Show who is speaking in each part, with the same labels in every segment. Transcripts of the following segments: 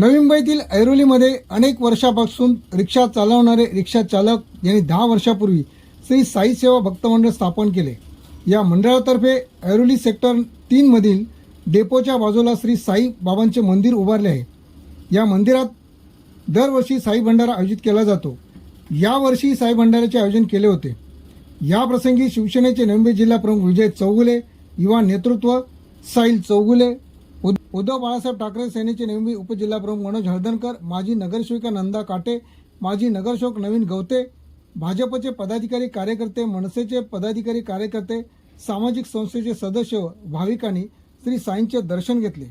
Speaker 1: नवी मुंबईतील ऐरोलीमध्ये अनेक वर्षापासून रिक्षा चालवणारे रिक्षा चालक यांनी दहा वर्षापूर्वी श्री साई सेवा भक्त मंडळ स्थापन केले. या मंडळातर्फे ऐरोली सेक्टर तीन मधील डेपोच्या बाजूला श्री साई बाबांचे मंदिर उभारले आहे. या मंदिरात दरवर्षी साई भंडारा आयोजित केला जातो. यावर्षी साई भंडाऱ्याचे आयोजन केले होते. या प्रसंगी शिवसेनेचे नवी जिल्हा प्रमुख विजय चौगुले युवा नेतृत्व साईल चौगुले उद्धव बाळासाहेब ठाकरे सेनेचे नेहमी उपजिल्हाप्रमुख मनोज हळदणकर माजी नगरसेविका नंदा काटे माजी नगरसेवक नवीन गवते भाजपचे पदाधिकारी कार्यकर्ते मनसेचे पदाधिकारी कार्यकर्ते सामाजिक संस्थेचे सदस्य भाविकांनी श्री साईंचे दर्शन घेतले.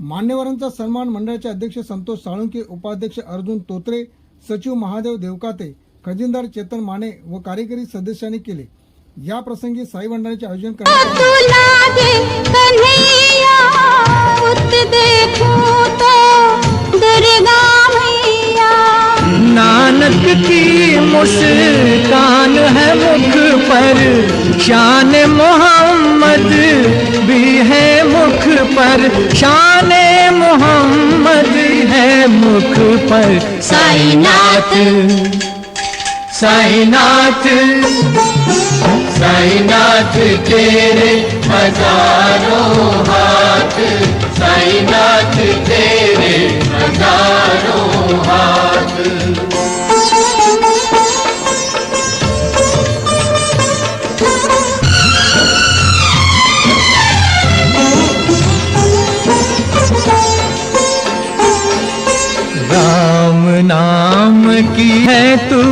Speaker 1: मान्यवरांचा सन्मान मंडळाचे अध्यक्ष संतोष साळुंके उपाध्यक्ष अर्जुन तोत्रे सचिव महादेव देवकाते खजिनदार चेतन माने व कार्यकारी सदस्यांनी केले. या प्रसंगी साई भंडाऱ्याचे आयोजन करण्यात
Speaker 2: तू उत देखूँ तो दुर्गा मैया।
Speaker 3: नानक की मुस्कान है मुख पर, शान मोहम्मद भी है मुख पर। शान मोहम्मद है मुख पर। साईनाथ साईनाथ। साईनाथ तेरे हजारों हाथ साईनाथ तेरे हजारों हाथ। राम नाम की है तू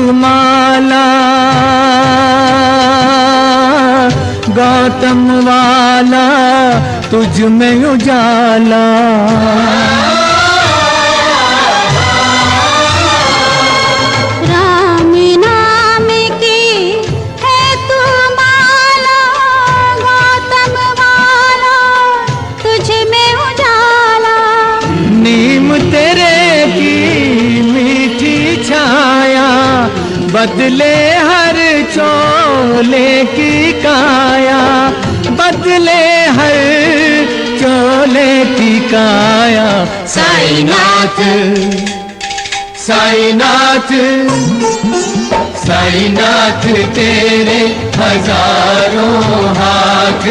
Speaker 2: नीम
Speaker 3: तेरे की मीठी छाया बदले हर चोले की काया, बदले हर चोले की काया। साईनाथ साईनाथ साईनाथ तेरे हज़ारों हाथ।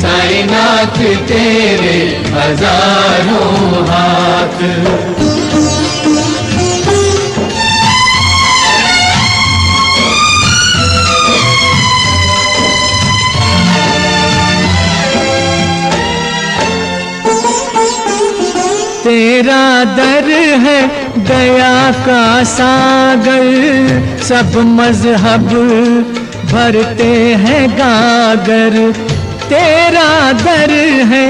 Speaker 3: साईनाथ तेरे हज़ारों हाथ। तेरा दर है दया का सागर। सब मज़हब भरते हैं गागर। तेरा दर है।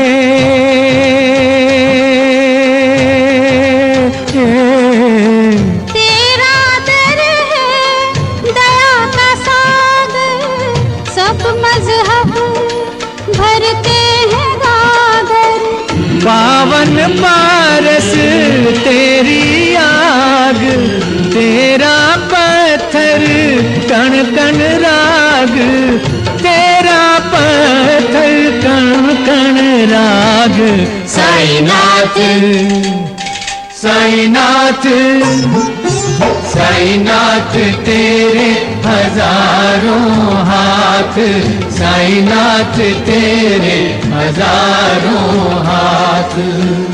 Speaker 2: तेरा दर है दया का सागर। सब मज़हब भरते हैं गागर।
Speaker 3: पावन पारस तेरी आग तेरा पत्थर कण कण राग तेरा पत्थर कण कण राग। साईनाथ साईनाथ साईनाथ तेरे हजारों हाथ। साईनाथ तेरे हजारों हाथ।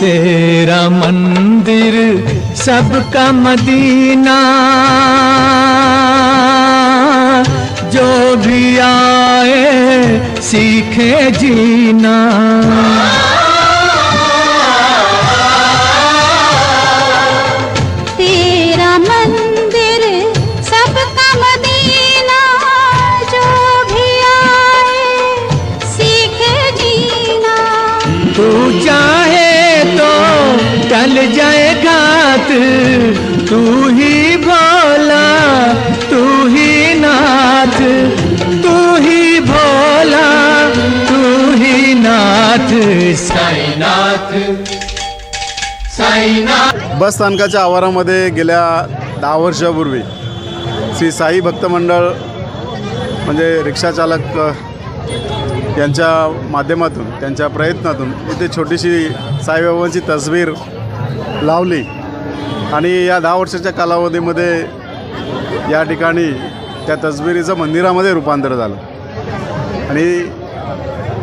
Speaker 3: तेरा मंदिर सबका मदीना। जो भी आए सीखे जीना। जाए घात तू ही भोला तू ही नाथ। तू ही भोला तू ही नाथ। साईनाथ साईनाथ।
Speaker 4: बस स्थानकाच्या आवारामध्ये गेल्या दहा वर्षापूर्वी श्री साई भक्त मंडळ म्हणजे रिक्षाचालक यांच्या माध्यमातून त्यांच्या प्रयत्नातून इथे छोटीशी साईबाबांची तस्वीर लावली. आणि या दहा वर्षाच्या कालावधीमध्ये या ठिकाणी त्या तस्वीरीचं मंदिरामध्ये रूपांतर झालं. आणि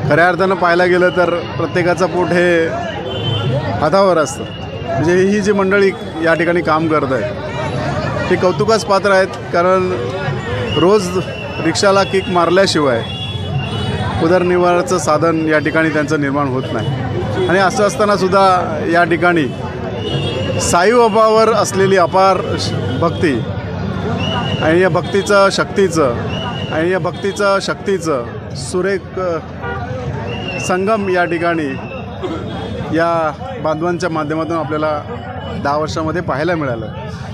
Speaker 4: खऱ्या अर्थानं पाहायला गेलं तर प्रत्येकाचं पोट हे हातावर असतं. म्हणजे ही जी मंडळी या ठिकाणी काम करत आहेत ते कौतुकास पात्र आहेत कारण रोज रिक्षाला किक मारल्याशिवाय उदरनिर्वाहाचं साधन या ठिकाणी त्यांचं निर्माण होत नाही. आणि असं असतानासुद्धा या ठिकाणी साईबाबावर असलेली अपार श- भक्ती आणि या भक्तीचं शक्तीचं आणि या भक्तीचं शक्तीचं सुरेख संगम या ठिकाणी या बांधवांच्या माध्यमातून आपल्याला दहा वर्षामध्ये पाहायला मिळालं.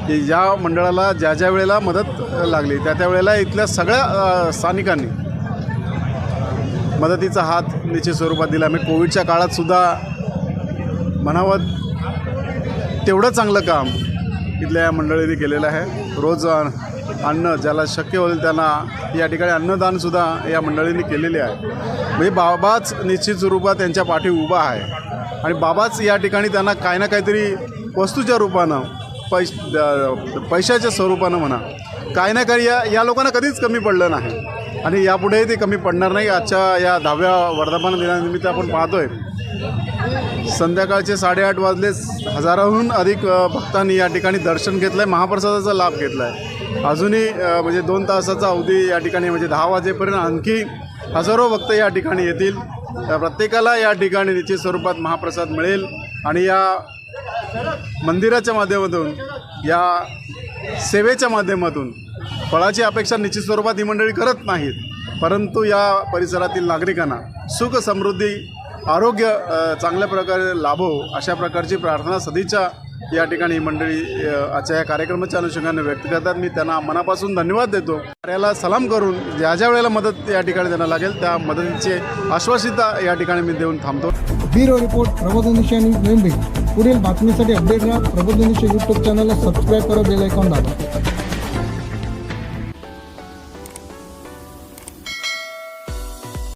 Speaker 4: की या मंडळाला ज्या ज्या वेळेला मदत लागली त्या त्या वेळेला इथल्या सगळ्या स्थानिकांनी मदतीचा हात निश्चित स्वरूपात दिला. मी कोविडच्या काळातसुद्धा म्हणावं तेवढं चांगलं काम इथल्या या मंडळीने केलेलं आहे. रोज अन्न ज्याला शक्य होईल त्यांना या ठिकाणी अन्नदानसुद्धा या मंडळींनी केलेले आहे. म्हणजे बाबाच निश्चित स्वरूपात त्यांच्या पाठी उभा आहे. आणि बाबाच या ठिकाणी त्यांना काही ना काहीतरी वस्तूच्या रूपानं पैश पैशाच्या स्वरूपानं म्हणा काही ना काही या या लोकांना कधीच कमी पडलं नाही. आणि यापुढेही ते कमी पडणार नाही. आजच्या या दहाव्या वर्धापन दिनानिमित्त आपण पाहतोय संध्याकाळचे साडेआठ वाजले. हजाराहून अधिक भक्तांनी या ठिकाणी दर्शन घेतलं आहे महाप्रसादाचा लाभ घेतला आहे अजूनही म्हणजे दोन तासाचा अवधी या ठिकाणी म्हणजे दहा वाजेपर्यंत आणखी हजारो भक्त या ठिकाणी येतील. प्रत्येकाला या ठिकाणी निश्चित स्वरूपात महाप्रसाद मिळेल. आणि या मंदिराच्या माध्यमातून या सेवेच्या माध्यमातून फळाची अपेक्षा निश्चित स्वरूपात ही मंडळी करत नाहीत. परंतु या परिसरातील नागरिकांना सुख समृद्धी आरोग्य चांगल्या प्रकारे लाभो अशा प्रकारची प्रार्थना सदिच्छा या ठिकाणी ही मंडळी आजच्या या कार्यक्रमाच्या अनुषंगाने व्यक्त करतात. मी त्यांना मनापासून धन्यवाद देतो. कार्याला सलाम करून ज्या ज्या वेळेला मदत या ठिकाणी त्यांना लागेल त्या मदतीचे आश्वासिता या ठिकाणी मी देऊन थांबतो.
Speaker 1: Bureau report Prabodhanisha news Mumbai पुढील बातमीसाठी अपडेट राहा प्रबोधनिशा यूट्यूब चॅनलला सबस्क्राईब करा बेल आयकॉन दाबा.